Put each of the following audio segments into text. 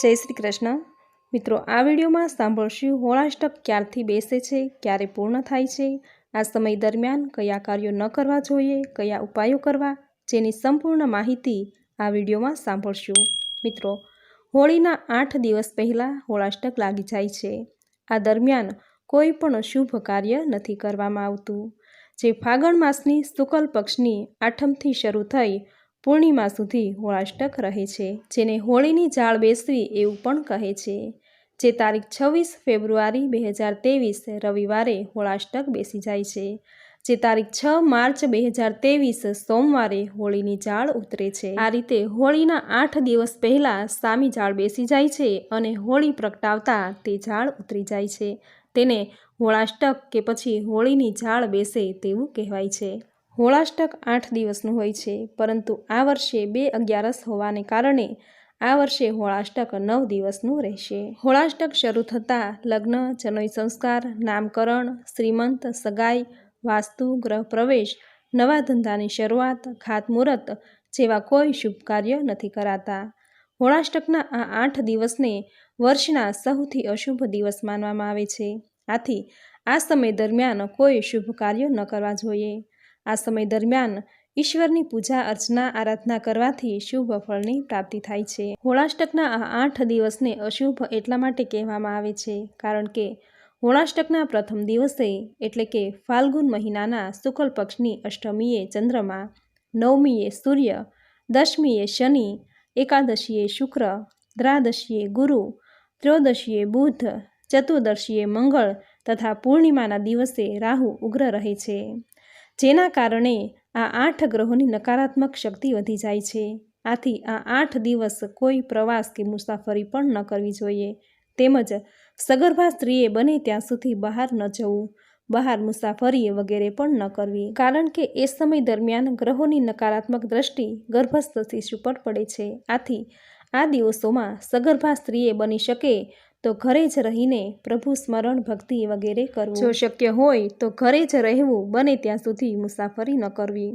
જય શ્રી કૃષ્ણ. મિત્રો, આ વિડીયોમાં સાંભળશું હોળાષ્ટક ક્યારથી બેસે છે, ક્યારે પૂર્ણ થાય છે, આ સમય દરમિયાન કયા કાર્યો ન કરવા જોઈએ, કયા ઉપાયો કરવા, જેની સંપૂર્ણ માહિતી આ વિડીયોમાં સાંભળશું. મિત્રો, હોળીના આઠ દિવસ પહેલાં હોળાષ્ટક લાગી જાય છે. આ દરમિયાન કોઈ પણ શુભ કાર્ય નથી કરવામાં આવતું. જે ફાગણ માસની શુકલ પક્ષની આઠમથી શરૂ થઈ પૂર્ણિમા સુધી હોળાષ્ટક રહે છે, જેને હોળીની જાળ બેસવી એવું પણ કહે છે. જે તારીખ છવ્વીસ ફેબ્રુઆરી બે હજાર ત્રેવીસ રવિવારે હોળાષ્ટક બેસી જાય છે. જે તારીખ છ માર્ચ બે હજાર ત્રેવીસ સોમવારે હોળીની જાળ ઉતરે છે. આ રીતે હોળીના આઠ દિવસ પહેલાં સામી જાળ બેસી જાય છે અને હોળી પ્રગટાવતા તે જાળ ઉતરી જાય છે. તેને હોળાષ્ટક કે પછી હોળીની જાળ બેસે તેવું કહેવાય છે. હોળાષ્ટક આઠ દિવસનું હોય છે, પરંતુ આ વર્ષે બે અગિયારસ હોવાને કારણે આ વર્ષે હોળાષ્ટક નવ દિવસનું રહેશે. હોળાષ્ટક શરૂ થતાં લગ્ન જનોય સંસ્કાર, નામકરણ, શ્રીમંત, સગાઈ, વાસ્તુ, ગ્રહ પ્રવેશ, નવા ધંધાની શરૂઆત, ખાતમુહૂર્ત જેવા કોઈ શુભ કાર્ય નથી કરાતા. હોળાષ્ટકના આ આઠ દિવસને વર્ષના સૌથી અશુભ દિવસ માનવામાં આવે છે. આથી આ સમય દરમિયાન કોઈ શુભ કાર્ય ન કરવા જોઈએ. આ સમય દરમિયાન ઈશ્વરની પૂજા, અર્ચના, આરાધના કરવાથી શુભ ફળની પ્રાપ્તિ થાય છે. હોળાષ્ટકના આ આઠ દિવસને અશુભ એટલા માટે કહેવામાં આવે છે કારણ કે હોળાષ્ટકના પ્રથમ દિવસે એટલે કે ફાલ્ગુન મહિનાના શુક્લ પક્ષની અષ્ટમીએ ચંદ્રમા, નવમીએ સૂર્ય, દશમીએ શનિ, એકાદશીએ શુક્ર દ્રાદશીએ ગુરુ, ત્રયોદશીએ બુધ, ચતુર્દશીએ મંગળ તથા પૂર્ણિમાના દિવસે રાહુ ઉગ્ર રહે છે. જેના કારણે આ આઠ ગ્રહોની નકારાત્મક શક્તિ વધી જાય છે. આથી આ આઠ દિવસ કોઈ પ્રવાસ કે મુસાફરી પણ ન કરવી જોઈએ. તેમજ સગર્ભા સ્ત્રીએ બને ત્યાં સુધી બહાર ન જવું, બહાર મુસાફરી વગેરે પણ ન કરવી. કારણ કે એ સમય દરમિયાન ગ્રહોની નકારાત્મક દ્રષ્ટિ ગર્ભસ્થ શિશુ પર પડે છે. આથી આ દિવસોમાં સગર્ભા સ્ત્રીએ બની શકે તો ઘરે જ રહીને પ્રભુ સ્મરણ ભક્તિ વગેરે કરવું. જો શક્ય હોય તો ઘરે જ રહેવું બને ત્યાં સુધી મુસાફરી ન કરવી.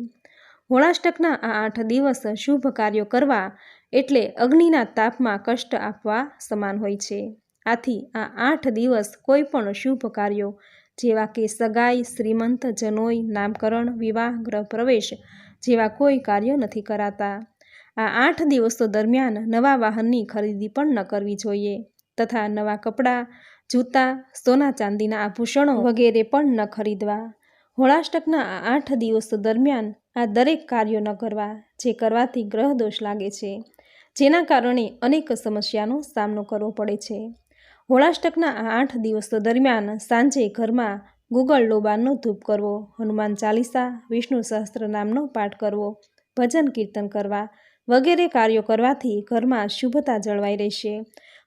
હોળાષ્ટકના આ આઠ દિવસ શુભ કાર્યો કરવા એટલે અગ્નિના તાપમાં કષ્ટ આપવા સમાન હોય છે. આથી આ આઠ દિવસ કોઈ પણ શુભ કાર્યો જેવા કે સગાઈ, શ્રીમંત જનોઈ, નામકરણ, વિવાહ, ગ્રહ પ્રવેશ જેવા કોઈ કાર્ય નથી કરાતા. આ આઠ દિવસો દરમિયાન નવા વાહનની ખરીદી પણ ન કરવી જોઈએ. તથા નવા કપડાં, જૂતા, સોના ચાંદીના આભૂષણો વગેરે પણ ન ખરીદવા. હોળાષ્ટકના આ આઠ દિવસો દરમિયાન આ દરેક કાર્યો ન કરવા, જે કરવાથી ગ્રહ દોષ લાગે છે, જેના કારણે અનેક સમસ્યાનો સામનો કરવો પડે છે. હોળાષ્ટકના આ આઠ દિવસો દરમિયાન સાંજે ઘરમાં ગુગળ લોબાનનો ધૂપ કરવો, હનુમાન ચાલીસા, વિષ્ણુ સહસ્ત્ર નામનો પાઠ કરવો, ભજન કીર્તન કરવા વગેરે કાર્યો કરવાથી ઘરમાં શુભતા જળવાઈ રહેશે.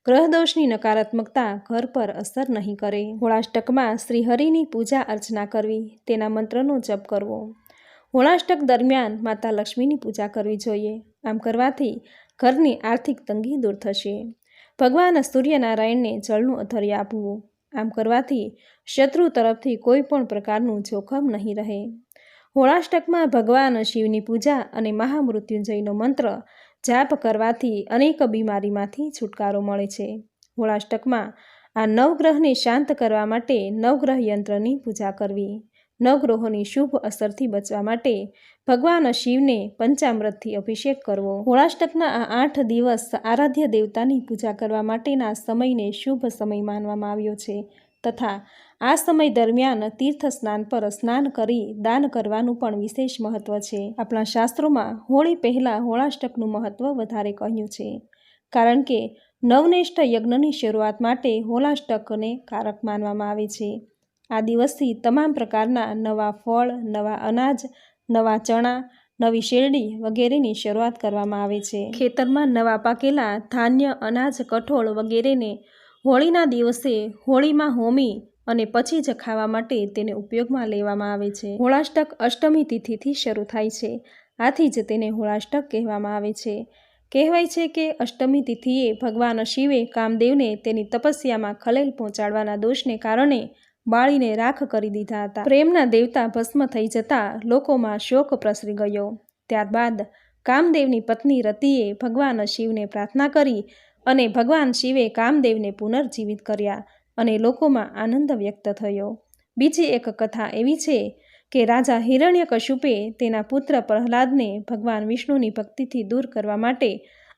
ગ્રહદોષની નકારાત્મકતા ઘર પર અસર નહીં કરે. હોળાષ્ટકમાં શ્રીહરિની પૂજા અર્ચના કરવી, તેના મંત્રનો જપ કરવો. હોળાષ્ટક દરમિયાન માતા લક્ષ્મીની પૂજા કરવી જોઈએ. આમ કરવાથી ઘરની આર્થિક તંગી દૂર થશે. ભગવાન સૂર્યનારાયણને જળનું અધર્ય આપવું. આમ કરવાથી શત્રુ તરફથી કોઈ પણ પ્રકારનું જોખમ નહીં રહે. હોળાષ્ટકમાં ભગવાન શિવની પૂજા અને મહામૃત્યુંજયનો મંત્ર જાપ કરવાથી અનેક બીમારીમાંથી છુટકારો મળે છે. હોળાષ્ટકમાં આ નવગ્રહને શાંત કરવા માટે નવગ્રહ યંત્રની પૂજા કરવી. નવગ્રહોની શુભ અસરથી બચવા માટે ભગવાન શિવને પંચામૃતથી અભિષેક કરવો. હોળાષ્ટકના આ આઠ દિવસ આરાધ્ય દેવતાની પૂજા કરવા માટેના સમયને શુભ સમય માનવામાં આવ્યો છે તથા આ સમય દરમિયાન તીર્થ સ્નાન પર સ્નાન કરી દાન કરવાનું પણ વિશેષ મહત્વ છે. આપણા શાસ્ત્રોમાં હોળી પહેલાં હોળાષ્ટકનું મહત્વ વધારે કહ્યું છે. કારણ કે નવનિષ્ઠ યજ્ઞની શરૂઆત માટે હોળાષ્ટકને કારક માનવામાં આવે છે. આ દિવસથી તમામ પ્રકારના નવા ફળ, નવા અનાજ, નવા ચણા, નવી શેરડી વગેરેની શરૂઆત કરવામાં આવે છે. ખેતરમાં નવા પાકેલા ધાન્ય અનાજ, કઠોળ વગેરેને હોળીના દિવસે હોળીમાં હોમી અને પછી જ ખાવા માટે તેને ઉપયોગમાં લેવામાં આવે છે. હોળાષ્ટક અષ્ટમી તિથિથી શરૂ થાય છે. આથી જ તેને હોળાષ્ટક કહેવામાં આવે છે. કહેવાય છે કે અષ્ટમી તિથિએ ભગવાન શિવે કામદેવને તેની તપસ્યામાં ખલેલ પહોંચાડવાના દોષને કારણે બાળીને રાખ કરી દીધા હતા. પ્રેમના દેવતા ભસ્મ થઈ જતા લોકોમાં શોક પ્રસરી ગયો. ત્યારબાદ કામદેવની પત્ની રતિએ ભગવાન શિવને પ્રાર્થના કરી અને ભગવાન શિવે કામદેવને પુનર્જીવિત કર્યા. અને લોકોમાં આનંદ વ્યક્ત થયો. બીજી એક કથા એવી છે કે રાજા હિરણ્યકશુપે તેના પુત્ર પ્રહલાદને ભગવાન વિષ્ણુની ભક્તિથી દૂર કરવા માટે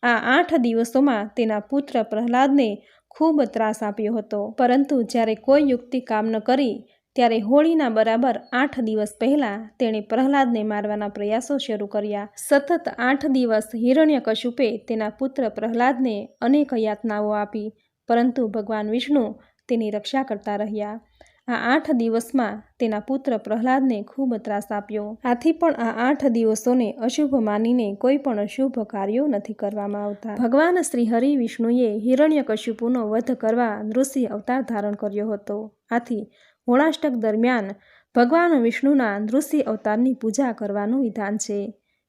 આ આઠ દિવસોમાં તેના પુત્ર પ્રહલાદને ખૂબ ત્રાસ આપ્યો હતો. પરંતુ જ્યારે કોઈ યુક્તિ કામ ન કરી, ત્યારે હોળીના બરાબર આઠ દિવસ પહેલાં તેણે પ્રહલાદને મારવાના પ્રયાસો શરૂ કર્યા. સતત આઠ દિવસ હિરણ્યકશુપે તેના પુત્ર પ્રહલાદને અનેક યાતનાઓ આપી, પરંતુ ભગવાન વિષ્ણુ તેની રક્ષા કરતા રહ્યા. આ આઠ દિવસમાં તેના પુત્ર પ્રહલાદને ખૂબ ત્રાસ આપ્યો. આથી પણ આ આઠ દિવસોને અશુભ માનીને કોઈ પણ અશુભ કાર્યો નથી કરવામાં આવતા. ભગવાન શ્રી હરિ વિષ્ણુએ હિરણ્યકશિપુનો વધ કરવા નૃસિંહ અવતાર ધારણ કર્યો હતો. આથી હોળાષ્ટક દરમિયાન ભગવાન વિષ્ણુના નૃસિંહ અવતારની પૂજા કરવાનું વિધાન છે.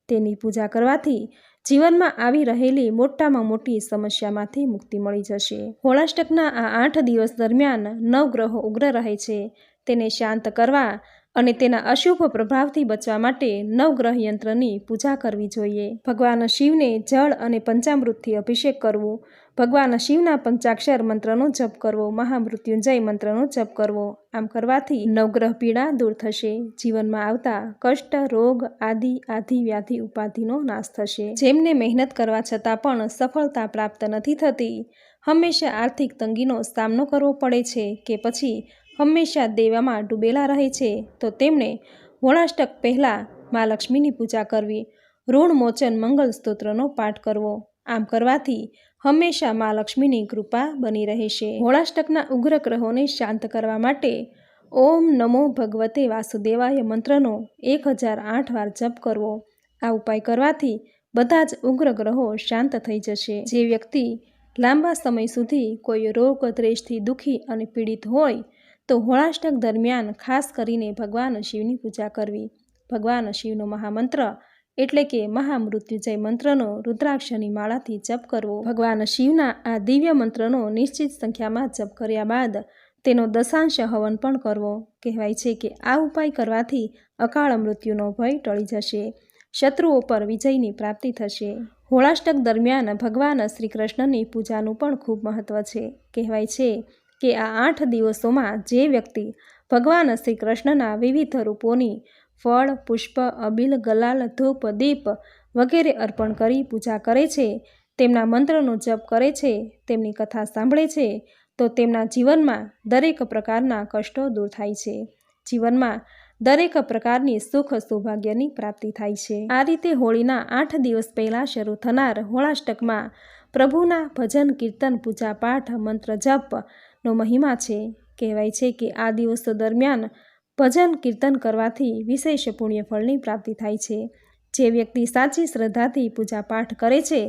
તેની પૂજા કરવાથી જીવનમાં આવી રહેલી મોટામાં મોટી સમસ્યામાંથી મુક્તિ મળી જશે. હોળાષ્ટકના આ આઠ દિવસ દરમિયાન નવગ્રહો ઉગ્ર રહે છે. તેને શાંત કરવા અને તેના અશુભ પ્રભાવથી બચવા માટે નવગ્રહ યંત્રની પૂજા કરવી જોઈએ. ભગવાન શિવને જળ અને પંચામૃતથી અભિષેક કરવો ભગવાન શિવના પંચાક્ષર મંત્રનો જપ કરવો, મહામૃત્યુંજય મંત્રનો જપ કરવો, આમ કરવાથી નવગ્રહ પીડા દૂર થશે. જીવનમાં આવતા કષ્ટ, રોગ, આદિ, આધિ, વ્યાધિ, ઉપાધિનો નાશ થશે. જેમને મહેનત કરવા છતાં પણ સફળતા પ્રાપ્ત નથી થતી, હંમેશા આર્થિક તંગીનો સામનો કરવો પડે છે કે પછી હંમેશા દેવામાં ડૂબેલા રહે છે, તો તેમણે હોળાષ્ટક પહેલાં મા લક્ષ્મીની પૂજા કરવી ઋણમોચન મંગળ સ્તોત્રનો પાઠ કરવો. આમ કરવાથી હંમેશા મા લક્ષ્મીની કૃપા બની રહેશે. હોળાષ્ટકના ઉગ્ર ગ્રહોને શાંત કરવા માટે ઓમ નમો ભગવતે વાસુદેવાય મંત્રનો એક હજાર આઠ વાર જપ કરવો. આ ઉપાય કરવાથી બધા જ ઉગ્ર ગ્રહો શાંત થઈ જશે. જે વ્યક્તિ લાંબા સમય સુધી કોઈ રોગ દ્રેષથી દુઃખી અને પીડિત હોય, તો હોળાષ્ટક દરમિયાન ખાસ કરીને ભગવાન શિવની પૂજા કરવી. ભગવાન શિવનો મહામંત્ર એટલે કે મહામૃત્યુજય મંત્રનો રુદ્રાક્ષની માળાથી જપ કરવો. ભગવાન શિવના આ દિવ્ય મંત્રનો નિશ્ચિત સંખ્યામાં જપ કર્યા બાદ તેનો દશાંશ હવન પણ કરવો. કહેવાય છે કે આ ઉપાય કરવાથી અકાળ મૃત્યુનો ભય ટળી જશે. શત્રુઓ પર વિજયની પ્રાપ્તિ થશે. હોળાષ્ટક દરમિયાન ભગવાન શ્રી કૃષ્ણની પૂજાનું પણ ખૂબ મહત્ત્વ છે. કહેવાય છે કે આ આઠ દિવસોમાં જે વ્યક્તિ ભગવાન શ્રી કૃષ્ણના વિવિધ રૂપોની ફળ, પુષ્પ, અબિલ, ગલાલ, ધૂપ, દીપ વગેરે અર્પણ કરી પૂજા કરે છે. તેમના મંત્રનો જપ કરે છે. તેમની કથા સાંભળે છે. તો તેમના જીવનમાં દરેક પ્રકારના કષ્ટો દૂર થાય છે. જીવનમાં દરેક પ્રકારની સુખ સૌભાગ્યની પ્રાપ્તિ થાય છે. આ રીતે હોળીના આઠ દિવસ પહેલાં શરૂ થનાર હોળાષ્ટકમાં પ્રભુના ભજન, કીર્તન પૂજા પાઠ મંત્ર જપનો મહિમા છે. કહેવાય છે કે આ દિવસો દરમિયાન ભજન કીર્તન કરવાથી વિશેષ પુણ્યફળની પ્રાપ્તિ થાય છે. જે વ્યક્તિ સાચી શ્રદ્ધાથી પૂજાપાઠ કરે છે,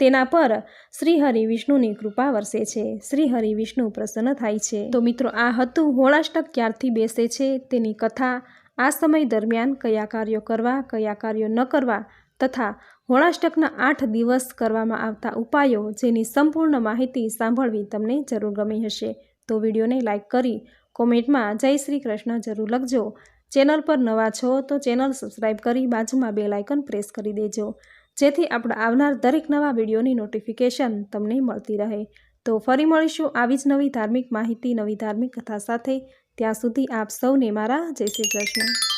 તેના પર શ્રી હરિ વિષ્ણુની કૃપા વરસે છે. શ્રી હરિ વિષ્ણુ પ્રસન્ન થાય છે. તો મિત્રો, આ હતું હોળાષ્ટક ક્યારથી બેસે છે, તેની કથા. આ સમય દરમિયાન કયા કાર્યો કરવા, કયા કાર્યો ન કરવા તથા હોળાષ્ટકના આઠ દિવસ કરવામાં આવતા ઉપાયો જેની સંપૂર્ણ માહિતી સાંભળવી તમને જરૂર ગમી હશે. તો વિડીયોને લાઇક કરી કોમેન્ટમાં જય શ્રી કૃષ્ણ જરૂર લખજો. ચેનલ પર નવા છો તો ચેનલ સબસ્ક્રાઈબ કરી બાજુમાં બે લાઇકન પ્રેસ કરી દેજો. જેથી આપણે આવનાર દરેક નવા વિડીયોની નોટિફિકેશન તમને મળતી રહે. તો ફરી મળીશું આવી જ નવી ધાર્મિક માહિતી, નવી ધાર્મિક કથા સાથે. ત્યાં સુધી આપ સૌને મારા જય શ્રી કૃષ્ણ.